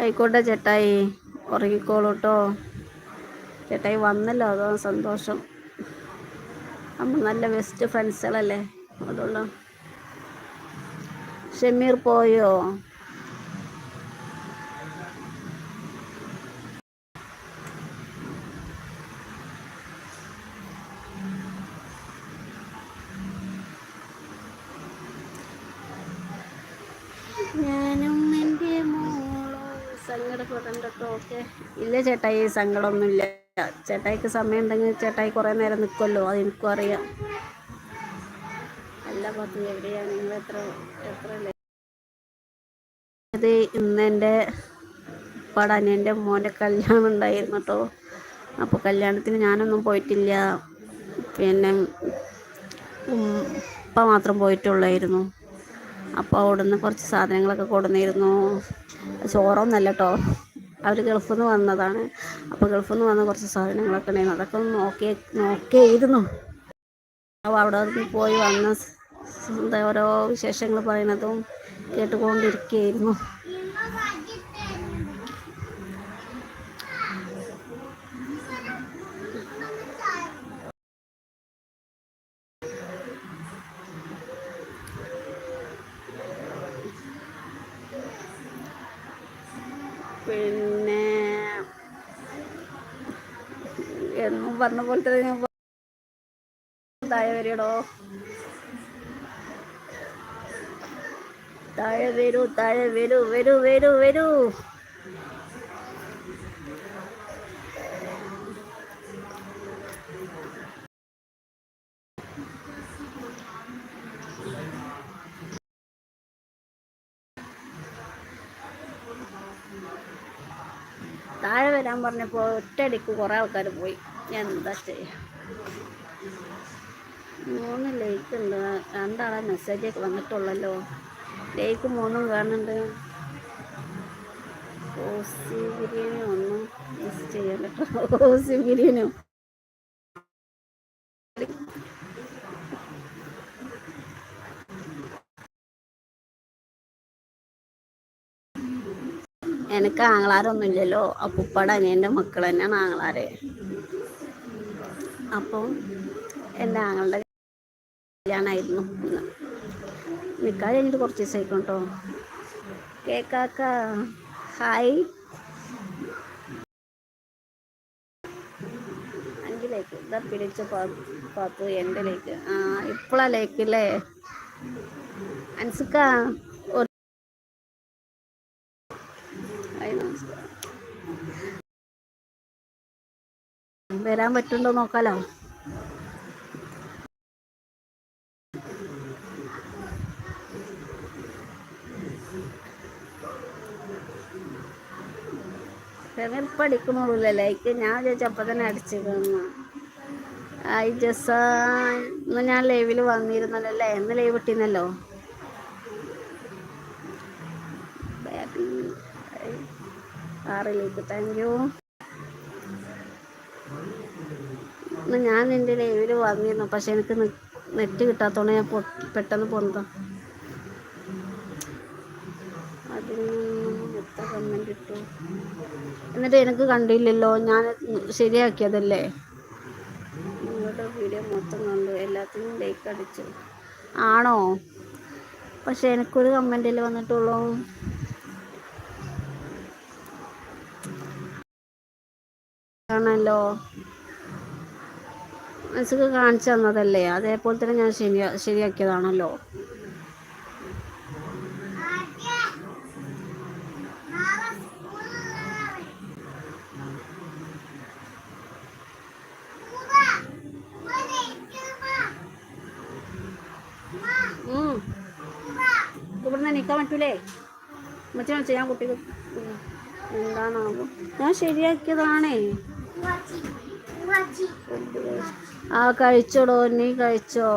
ആയിക്കോട്ടെ ചേട്ടായി ഉറങ്ങിക്കോളൂട്ടോ. ചേട്ടായി വന്നല്ലോ അതോ സന്തോഷം. നമ്മൾ നല്ല ബെസ്റ്റ് ഫ്രണ്ട്സുകളല്ലേ അതുള്ള ഷമീർ പോയോ? മോളോ സങ്കടപ്പെടണ്ട ഓക്കെ. ഇല്ല ചേട്ടായി സങ്കടമൊന്നുമില്ല. ചേട്ടായിക്ക് സമയം ഉണ്ടെങ്കിൽ ചേട്ടായി കുറേ നേരം നിൽക്കുമല്ലോ അത് എനിക്കും അറിയാം. അല്ല പറഞ്ഞു എവിടെയാണ് നിങ്ങൾ എത്ര എത്ര അത് ഇന്ന് എന്റെ പടനേന്റെ മോന്റെ കല്യാണം ഉണ്ടായിരുന്നു കേട്ടോ. അപ്പോൾ കല്യാണത്തിന് ഞാനൊന്നും പോയിട്ടില്ല. പിന്നെ ഉപ്പ മാത്രം പോയിട്ടുള്ളായിരുന്നു. അപ്പോൾ അവിടുന്ന് കുറച്ച് സാധനങ്ങളൊക്കെ കൊടുന്നിരുന്നു ചോറൊന്നല്ല കേട്ടോ അവർ ഗൾഫിൽ നിന്ന് വന്നതാണ്. അപ്പോൾ ഗൾഫിൽ നിന്ന് വന്ന കുറച്ച് സാധനങ്ങളൊക്കെ ഉണ്ടായിരുന്നു. അതൊക്കെ ഒന്ന് നോക്കി നോക്കിയിരുന്നു അപ്പോൾ അവിടെ പോയി വന്ന എന്താ ഓരോ വിശേഷങ്ങൾ പറയുന്നതും കേട്ടുകൊണ്ടിരിക്കുകയായിരുന്നു. പിന്നെ എന്നും പറഞ്ഞ പോലെ തന്നെ താഴെ വരികടോ താഴെ വരൂ താഴെ വരൂ വരൂ വരൂ വരൂ താഴെ വരാൻ പറഞ്ഞപ്പോൾ ഒറ്റയടിക്ക് കുറേ ആൾക്കാർ പോയി. ഞാൻ എന്താ ചെയ്യുക മൂന്ന് ലൈക്ക് ഉണ്ട് രണ്ടാളെ മെസ്സേജൊക്കെ വന്നിട്ടുള്ളല്ലോ. ലൈക്ക് മൂന്നും കാണുന്നുണ്ട്. ഓസി ബിരിയാണി ഒന്നും മിസ് ചെയ്യാൻ കേട്ടോ ഓസി ബിരിയാണിയോ? എനിക്ക് ആങ്ങളാരൊന്നും ഇല്ലല്ലോ അപ്പുപ്പടെ അനിയന്റെ മക്കൾ തന്നെയാണ് ആങ്ങളാര്. അപ്പം എന്റെ ആങ്ങളുടെ കല്യാണമായിരുന്നു നിൽക്കാൻ കഴിഞ്ഞിട്ട് കുറച്ച് ദിവസമായിരിക്കും കേട്ടോ കേക്കാക്ക ഹായ്. അഞ്ചിലേക്ക് ഇതാ പിടിച്ച പാത്തു എന്റെ ലേക്ക് ആ ഇപ്പോഴാ ലേക്കില്ലേ അൻസുക്ക വരാൻ പറ്റുണ്ടോ നോക്കാലോ. ഇപ്പം അടിക്കണുള്ളൂ ലൈക്ക് ഞാൻ ചോദിച്ചപ്പോൾ തന്നെ അടിച്ചിരുന്നു ഐ ജസ ഇന്ന് ഞാൻ ലൈവിൽ വന്നിരുന്നല്ലോ അല്ലേ എന്ന് ലൈവ് ഇട്ടിരുന്നല്ലോ. ആറിലേക്ക് താങ്ക് യു ഇന്ന് ഞാൻ നിന്റെ ലൈവിൽ വന്നിരുന്നു പക്ഷെ എനിക്ക് നെറ്റ് കിട്ടാത്തതുകൊണ്ട് ഞാൻ പെട്ടെന്ന് പൊന്താം. അതിന് എത്ര കമന്റ് ഇട്ടു? എന്നിട്ട് എനിക്ക് കണ്ടില്ലല്ലോ. ഞാൻ ശരിയാക്കിയതല്ലേ? നിങ്ങളുടെ വീഡിയോ മൊത്തം കണ്ടു. എല്ലാത്തിനും ലൈക്ക് അടിച്ചു. ആണോ? പക്ഷെ എനിക്കൊരു കമന്റിൽ വന്നിട്ടുള്ളൂ. ആണല്ലോ. മനസ്സിക്ക് കാണിച്ചു തന്നതല്ലേ? അതേപോലെ തന്നെ ഞാൻ ശരിയാ ശരിയാക്കിയതാണല്ലോ. ഇവിടുന്ന് നിൽക്കാൻ പറ്റൂലേ? മറ്റേ ചെയ്യാൻ കുട്ടികൾ എന്താണാവോ? ഞാൻ ശരിയാക്കിയതാണേ. ആ കഴിച്ചോടോ നീ കഴിച്ചോ.